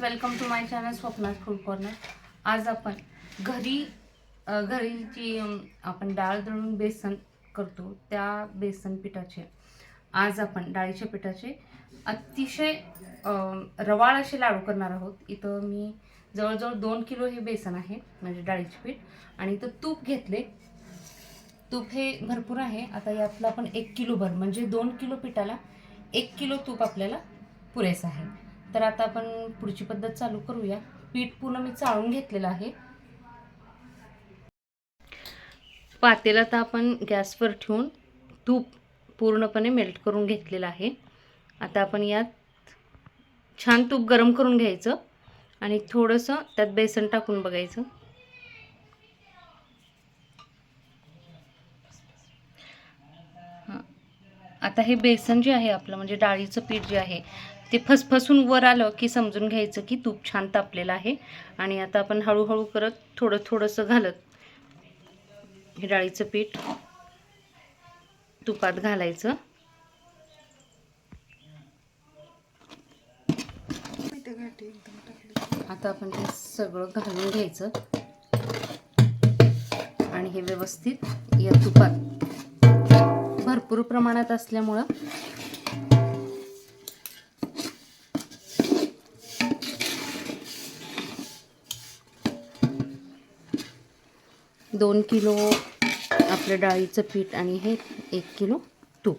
Welcome to माय स्वप्नात food corner आज आपण घरी घरीची घरी जी आपण डाळ दळून बेसन करतो त्या बेसन पिठाचे. आज आपण डाळीच्या पिठाचे अतिशय रवाळ असे लाडू करणार आहोत. इथं मी जवळजवळ दोन किलो हे बेसन आहे म्हणजे डाळीचे पीठ. आणि इथं तूप घेतले. तूप हे भरपूर आहे. आता यातलं आपण एक किलो भर म्हणजे दोन किलो पिठाला एक किलो तूप आपल्याला पुरेसं आहे. तर आता आपण पुढची पद्धत चालू करूया. पीठ पूर्ण मी चाळून घेतलेलं आहे. पातेला तर आपण गॅसवर ठेवून तूप पूर्णपणे मेल्ट करून घेतलेलं आहे. आता आपण यात छान तूप गरम करून घ्यायचं आणि थोडंसं त्यात बेसन टाकून बघायचं. आता हे बेसन जे आहे आपलं म्हणजे डाळीचं पीठ जे आहे ते फसफसून वर आलं की समजून घ्यायचं की तूप छान तापलेलं आहे. आणि आता आपण हळूहळू करत थोडं थोडंसं घालत. हे डाळीचं पीठ तुपात घालायचं. आता आपण ते सगळं घालून घ्यायचं. आणि हे व्यवस्थित या तुपात भरपूर प्रमाणात असल्यामुळं दोन किलो आपलं डाळीचं पीठ आणि हे एक किलो तूप.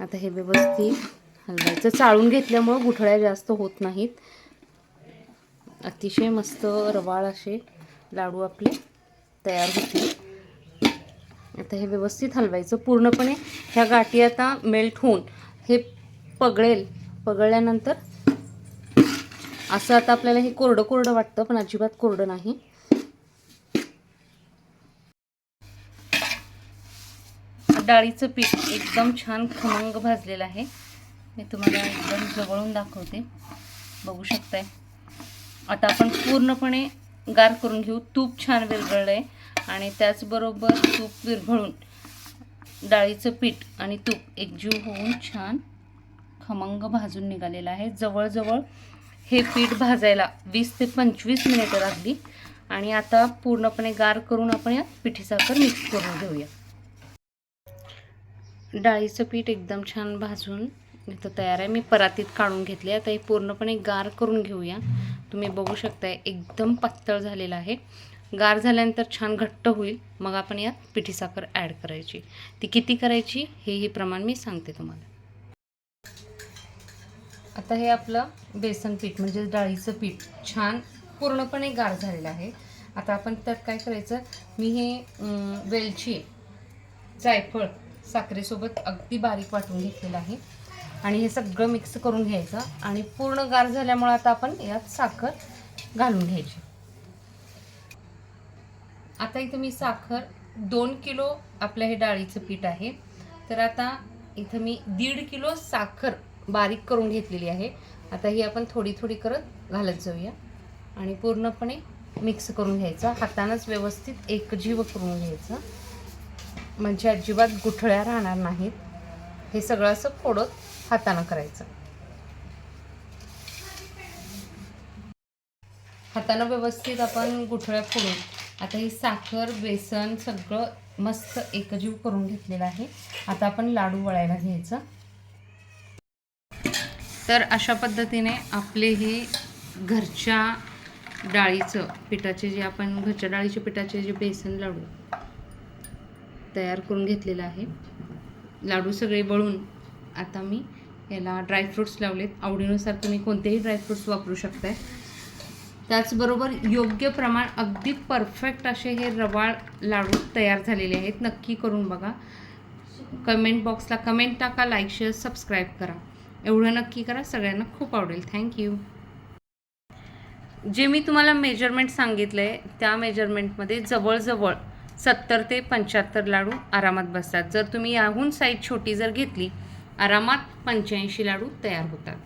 आता हे व्यवस्थित हलवायचं. चाळून घेतल्यामुळं गुठळ्या जास्त होत नाहीत. अतिशय मस्त रवाळ असे लाडू आपले तयार होतील. आता हे व्यवस्थित हलवायचं. पूर्णपणे ह्या गाठी आता मेल्ट होऊन हे पगळेल. पगळल्यानंतर असं आता आपल्याला हे कोरडं कोरडं वाटतं पण अजिबात कोरडं नाही. डाळीचं पीठ एकदम छान खमंग भाजलेलं आहे. मी तुम्हाला एकदम जवळून दाखवते. बघू शकताय. आता आपण पूर्णपणे गार करून घेऊ. तूप छान विरघळलं आहे आणि त्याचबरोबर तूप विरघळून डाळीचं पीठ आणि तूप एकजीव होऊन छान खमंग भाजून निघालेलं आहे. जवळजवळ हे पीठ भाजायला वीस ते पंचवीस मिनिटं लागली. आणि आता पूर्णपणे गार करून आपण या पिठी साखर मिक्स करून घेऊया. डाळीचं पीठ एकदम छान भाजून इथं तयार आहे. मी परातीत काढून घेतले आता हे पूर्णपणे गार करून घेऊया. तुम्ही बघू शकताय एकदम पातळ झालेलं आहे. गार झाल्यानंतर छान घट्ट होईल. मग आपण यात पिठी साखर ॲड करायची. ती किती करायची हे हे प्रमाण मी सांगते तुम्हाला. आता हे आपलं बेसन पीठ म्हणजे डाळीचं पीठ छान पूर्णपणे गार झालेलं आहे. आता आपण त्यात काय करायचं? मी हे वेलची जायफळ साखरेसोबत अगदी बारीक वाटून घेतलेलं आहे. आणि हे सगळं मिक्स करून घ्यायचं. आणि पूर्ण गार झाल्यामुळे आता आपण यात साखर घालून घ्यायची. आता इथं मी साखर दोन किलो आपलं हे डाळीचं पीठ आहे. तर आता इथं मी दीड किलो साखर बारीक करून घेतलेली आहे. आता ही आपण थोडी थोडी करत घालत जाऊया. आणि पूर्णपणे मिक्स करून घ्यायचं. हातानंच व्यवस्थित एकजीव करून घ्यायचं. म्हणजे अजिबात गुठळ्या राहणार नाहीत. हे सगळं असं फोडत हातानं करायचं. हातानं व्यवस्थित आपण गुठळ्या फोडून आता ही साखर बेसन सगळं मस्त एकजीव करून घेतलेलं आहे. आता आपण लाडू वळायला घ्यायचं. तर अशा पद्धतीने आपले हे घरच्या डाळीचं पिठाचे जे आपण घरच्या डाळीच्या पिठाचे जे बेसन लाडू तयार करून घेतलेलं आहे. लाडू सगळे बळून आता मी याला ड्रायफ्रूट्स लावलेत. आवडीनुसार तुम्ही कोणतेही ड्रायफ्रूट्स वापरू शकताय. त्याचबरोबर योग्य प्रमाण अगदी परफेक्ट असे हे रवाळ लाडू तयार झालेले आहेत. नक्की करून बघा. कमेंट बॉक्सला कमेंट टाका लाईक शेअर सबस्क्राईब करा. एवढं नक्की करा. सगळ्यांना खूप आवडेल. थँक्यू जे मी तुम्हाला मेजरमेंट सांगितलं आहे त्या मेजरमेंटमध्ये जवळजवळ सत्तर ते पंच्याहत्तर लाडू आरामात बसतात. जर तुम्ही याहून साईज छोटी जर घेतली आरामात पंच्याऐंशी लाडू तयार होतात.